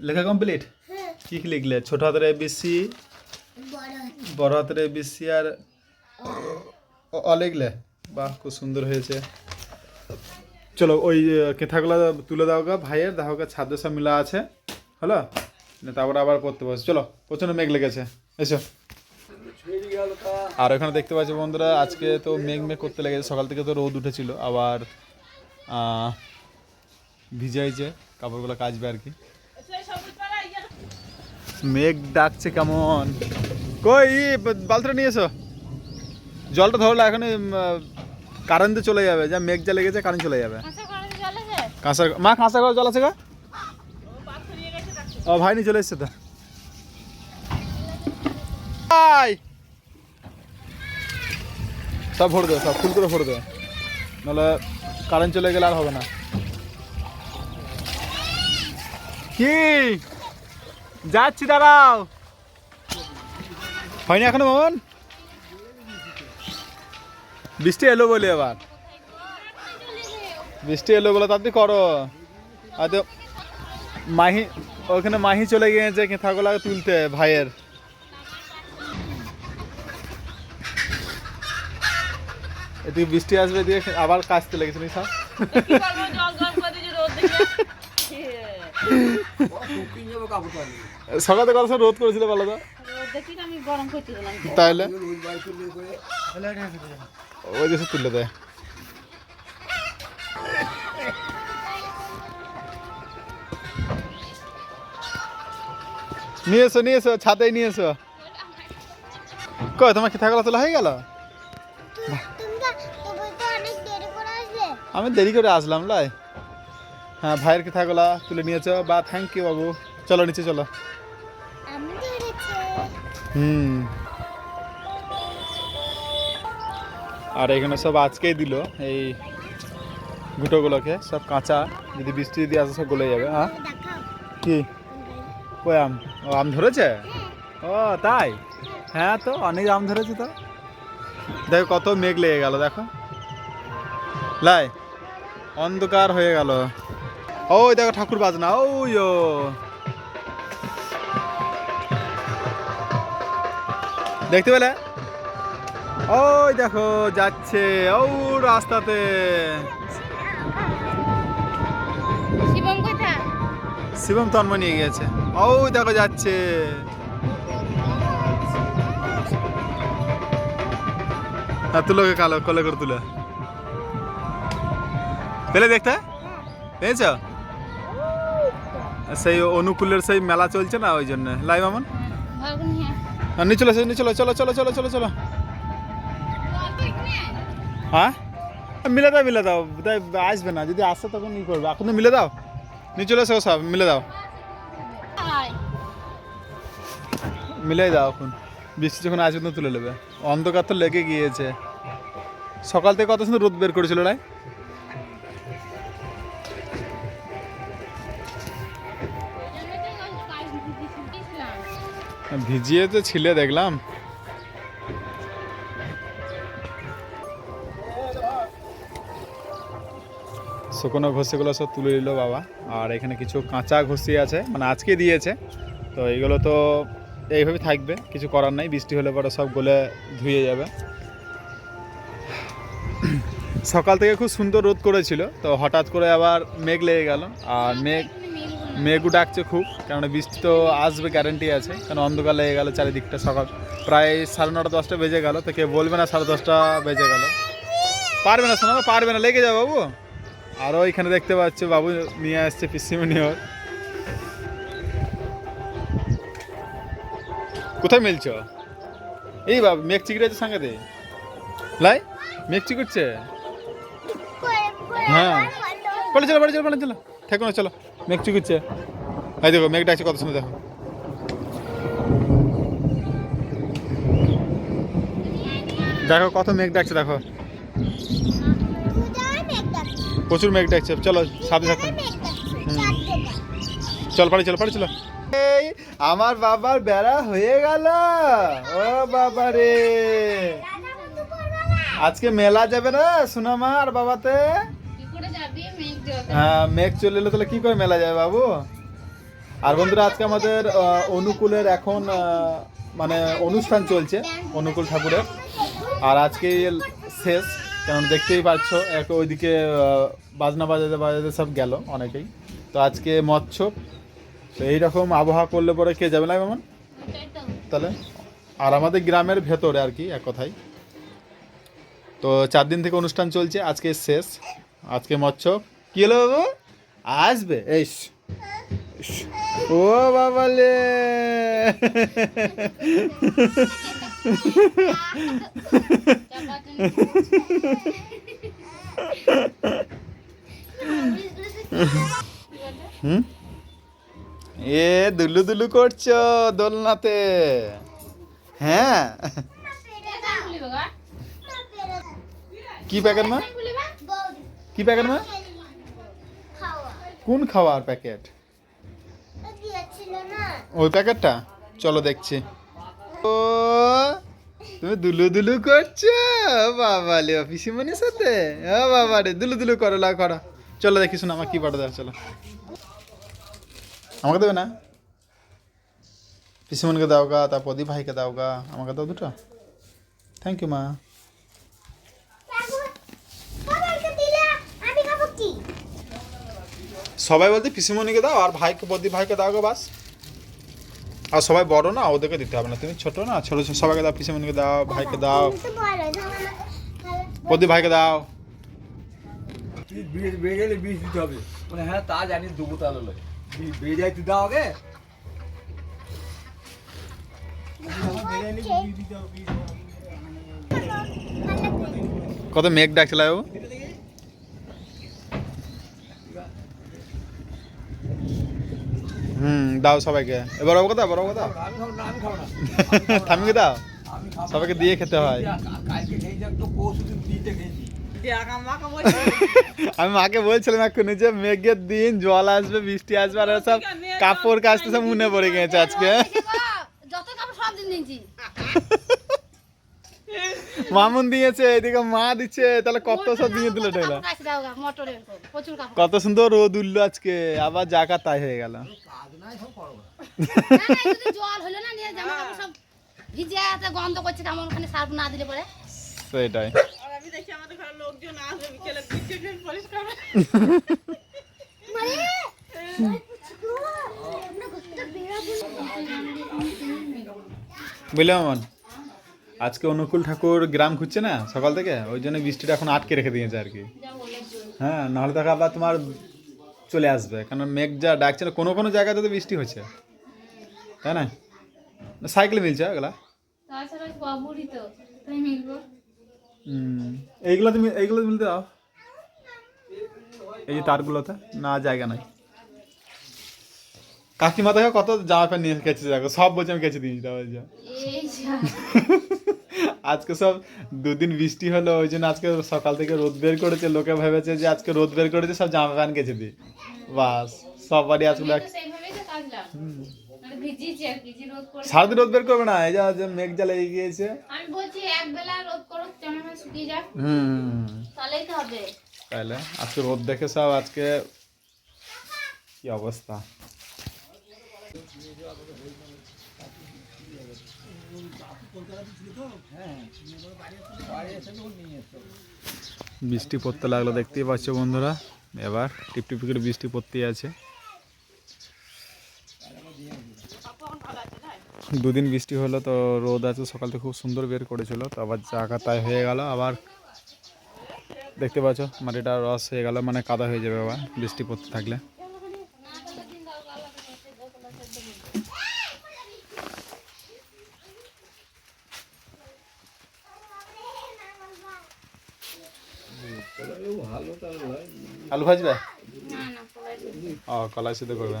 লেখা কমপ্লিট হ্যাঁ। কি কি লিখলে? ছোট হাতের এবিসি বড় হাতের। এবিসি আর অ- লিখলে? বাহ খুব সুন্দর হয়েছে। চলো ওই কেথাগুলো তুলে দাও গা ভাইয়ের দেখো গা ছাদে সব মিলা আছে। হলো? তারপরে আবার পড়তে বসে। চলো প্রচণ্ড মেঘ লেগেছে। এসো। আর এখানে দেখতে পাচ্ছি বন্ধুরা আজকে তো মেঘ মেঘ করতে লেগেছে। সকাল থেকে তো রোদ উঠেছিল। আবার ভিজাইছে কাপড়গুলো কাচবে আর কি। মেঘ ডাকছে কেমন? কই বালতিটা নিয়ে এসো। জলটা ধরলে এখন কারেন্টে চলে যাবে। যা মেঘ যা লেগেছে কারেন্ট চলে যাবে। কাঁসার মা কাঁসার ঘর জল আছে গা? ও ভাই নি চলে এসছে তো। ভাই সব ভরে দেবে সব ফুল করে ভরে দেবে নাহলে কারেন্ট চলে গেলে আর হবে না। কি? যাচ্ছি দাঁড়াও। হয়নি এখনও মামন? বৃষ্টি এলো বলে আবার বৃষ্টি এলো বলে তাড়াতাড়ি করো। আর মাহি ওখানে মাহি চলে গিয়েছে কেঁথাগুলা তুলতে ভাইয়ের। এদিকে বৃষ্টি আসবে এদিকে আবার কাচতে লেগেছে নি সব সকালে কথা রোদ করেছিল তো। তাহলে? ওই দেশে তুলে দেয়। নিয়ে এসো নিয়ে এসো ছাতাই নিয়ে এসো। কই, তোমার কি থাকলা তোলা হয়ে গেল? আমি দেরি করে আসলাম, লাই। হ্যাঁ ভাইয়ের কি থাকলা তুলে নিয়েছো? বা থ্যাংক ইউ বাবু। চলো, নিচে চলো। হুম। আর এখানে সব আজকেই দিল, এই গুটোগুলোকে সব কাঁচা। যদি বৃষ্টি যদি আসে, সব গলে যাবে হ্যাঁ? কি? কই আম? ও, আম ধরেছে? ও, তাই? হ্যাঁ তো, অনেক আম ধরেছে তো। দেখো কত মেঘ লেগে গেল, দেখো। লাই, অন্ধকার হয়ে গেল। ওই দেখো ঠাকুর বাজনা, ওই, ও। দেখতে পেলে? ওই দেখো যাচ্ছে। ও রাস্তাতে। শিবম তন্ময় নিয়ে গিয়েছে। ও দেখো যাচ্ছে। হ্যাঁ তুলোকে কালো কলে করে তুলে। পেলে দেখতে? পেয়েছ? সেই অনুকূলের সেই মেলা চলছে না ওই জন্য। লাই মামন? হ্যাঁ নিয়ে চলো নিয়ে চলো চলো চলো চলো চলো চলো। হ্যাঁ? মিলে দাও মিলে দাও। তাই আসবে না, যদি আসে তখন ই করবে। এখন তো মিলে দাও। নিয়ে চলে সব মিলে দাও। মিলে দাও এখন। বৃষ্টি যখন আসবে তখন তুলে নেবে। অন্ধকার তো লেগে গিয়েছে। সকাল থেকে কত সুন্দর রোদ বের করেছিল রাই ভিজিয়ে তো ছিলে দেখলাম। শুকনো ঘষিগুলো সব তুলে নিল বাবা। আর এখানে কিছু কাঁচা ঘষি আছে মানে আজকে দিয়েছে। তো এইগুলো তো এইভাবে থাকবে, কিছু করার নাই, বৃষ্টি হলে পরে সব গলে ধুয়ে যাবে। সকাল থেকে খুব সুন্দর রোদ করেছিল, তো হঠাৎ করে আবার মেঘ লেগে গেল। আর মেঘ মেঘও ডাকছে খুব কারণ বৃষ্টি তো আসবে গ্যারেন্টি আছে কারণ অন্ধকার লেগে গেল চারিদিকটা সকাল। প্রায় সাড়ে নটা দশটা বেজে গেল তো কেউ বলবে না সাড়ে দশটা বেজে গেল। পারবে না শোনা পারবে না লেগে যাও বাবু। আরও এখানে দেখতে পাচ্ছ বাবু নিয়ে আসছে পিসিমনি ওর। কোথায় মিলছ? এই বাবু মেঘ চিকড়েছে সঙ্গে দে লাই মেঘ চিকুচ্ছে হ্যাঁ। পড়ে চলো পড়ে চলো পড়ে চলো ঠেকো না চলো মেঘ চিকুচ্ছে এই দেখো মেঘ ডাকছে কত সময় দেখো দেখো কত মেঘ ডাকছে দেখো প্রচুর মেঘ ডাকছে চলো সাবধানে থাকুন চল পাড়ি চলো পাড়ি চলো এই আমার বাবার বেড়া হয়ে গেল। ও বাবা রে। আজকে মেলা যাবে না সোনামা আর বাবাতে? হ্যাঁ মেঘ চলে এলো তাহলে কি করে মেলা যায় বাবু? আর বন্ধুরা, আজকে আমাদের অনুকূলের এখন মানে অনুষ্ঠান চলছে, অনুকূল ঠাকুরের। আর আজকে শেষ, কারণ দেখতেই পাচ্ছ, এক ওইদিকে বাজনা বাজাতে বাজাতে সব গেল অনেকেই। তো আজকে মৎস্য তো এইরকম আবহাওয়া করলে পরে কে যাবে না মামন তাহলে? আর আমাদের গ্রামের ভেতরে আর কি, এক কথাই তো চার দিন থেকে অনুষ্ঠান চলছে, আজকে শেষ, আজকে মৎস্য কি হলো বাবু? আসবে? এই ও বাবালে হুম? এ দুলু দুলু করছ দোলনাতে। হ্যাঁ। কি প্যাকেট মা? কি প্যাকেট মা? কোন খাওয়ার প্যাকেট? ওই প্যাকেটটা? চলো দেখছি। ও, তুমি দুলু দুলু করছ? বাবা লে পিসিমনির সাথে? ও বাবা রে, দুলু দুলু করো লা করো। চলো দেখি শোনো আমার কি পাঠা দেওয়া চলো। আমাকে দেবে না? পিসিমনিকে দাও গা তার প্রদীপ ভাইকে দাও গা। আমাকে দাও দুটো। থ্যাংক ইউ মা সবাইকে দিলে আমি খাব কি সবাই বলতে পিসিমণিকে দাও আর ভাইকে প্রদীপ ভাইকে দাও গো বাস। আর সবাই বড় না ওদেরকে দিতে হবে না। তুমি ছোট না ছোট ছোট সবাইকে দাও পিসিমণিকে দাও ভাইকে দাও। প্রদীপ ভাইকে দাও। বেড়ে বীজ দিতে হবে। মানে হ্যাঁ তা জানি দেবো তাহলে লয় বীজ বেড়ে যায় তুই দাও আগে। কত মেঘ ডাকছিল ও হুম, দাও সবাইকে। এবার ওকে দাও, বড় না থামিকে দাও। সবাইকে দিয়ে খেতে হয়। আমি মাকে বলছিলাম এক্ষুনি যে মেঘের দিন, জল আসবে, বৃষ্টি আসবে, আর সব কাপড় কাচতে সব মনে পড়ে গেছে আজকে। যত কাপড় সব দিন মামুন দিয়েছে এদিকে মা দিচ্ছে তাহলে কত সব দিয়ে দিল কাপড়। কত সুন্দর রোদ উঠল আজকে আবার জাকা তাই হয়ে গেল। না, না, এই যদি জল হলো না নিয়ে জামা কাপড় সব ভিজে আছে গন্ধ করছে কেমন ওখানে সার্ফ না দিলে পরে। সেটাই। বুঝলে মামন? আজকে অনুকূল ঠাকুর গ্রাম খুঁজছে না সকাল থেকে? ওই জন্য বৃষ্টিটা এখন আটকে রেখে দিয়েছে আর কি। হ্যাঁ নাহলে তো আবার তোমার চলে আসবে। কারণ মেঘ যা ডাকছে না কোনো কোনো জায়গাতে তো বৃষ্টি হচ্ছে। তাই না? সাইকেলে মিলছে এগুলা? এইগুলো তুমি এইগুলো মিলতে দাও। এই যে তারগুলোতে না জায়গা নাই। কাকিমা দেখো কত জামা প্যান্ট নিয়ে কেচে দেখো সব বলছে আমি কেচে দিয়েছি যা। আজকে সব দুদিন বৃষ্টি হলো ওই জন্য আজকে সকাল থেকে রোদ বের করেছে। লোকে ভেবেছে যে আজকে রোদ বের করেছে সব জামা প্যান্ট কেচে দিই বাস সব বাড়ি আসলে তো সেইভাবেই তো কাচলাম মানে ভিজিয়েছি আর কি যে রোদ করে সারাদিন রোদ বের করবে না? এই যা যে মেঘ জ্বালা লেগে গিয়েছে। আমি বলছি এক বেলা রোদ করো জামা প্যান্ট শুকিয়ে যাক। হুম। তাহলেই তো হবে। তাহলে আজকে রোদ দেখে সব আজকে কি অবস্থা? বৃষ্টি পড়তে লাগল, দেখতেই পাচ্ছ বন্ধুরা। এবার টিপ টিপ করে বৃষ্টি পড়তেই আছে। দুদিন বৃষ্টি হলো তো রোদ আছে, সকাল থেকে খুব সুন্দর বের করেছিল, তো আবার জায়গা তাই হয়ে গেল। আবার দেখতে পাচ্ছ, মাটিটা রস হয়ে গেল মানে কাদা হয়ে যাবে আবার বৃষ্টি পড়তে থাকলে। আলু ভাজবে? ও কলাই সিদ্ধ করবে।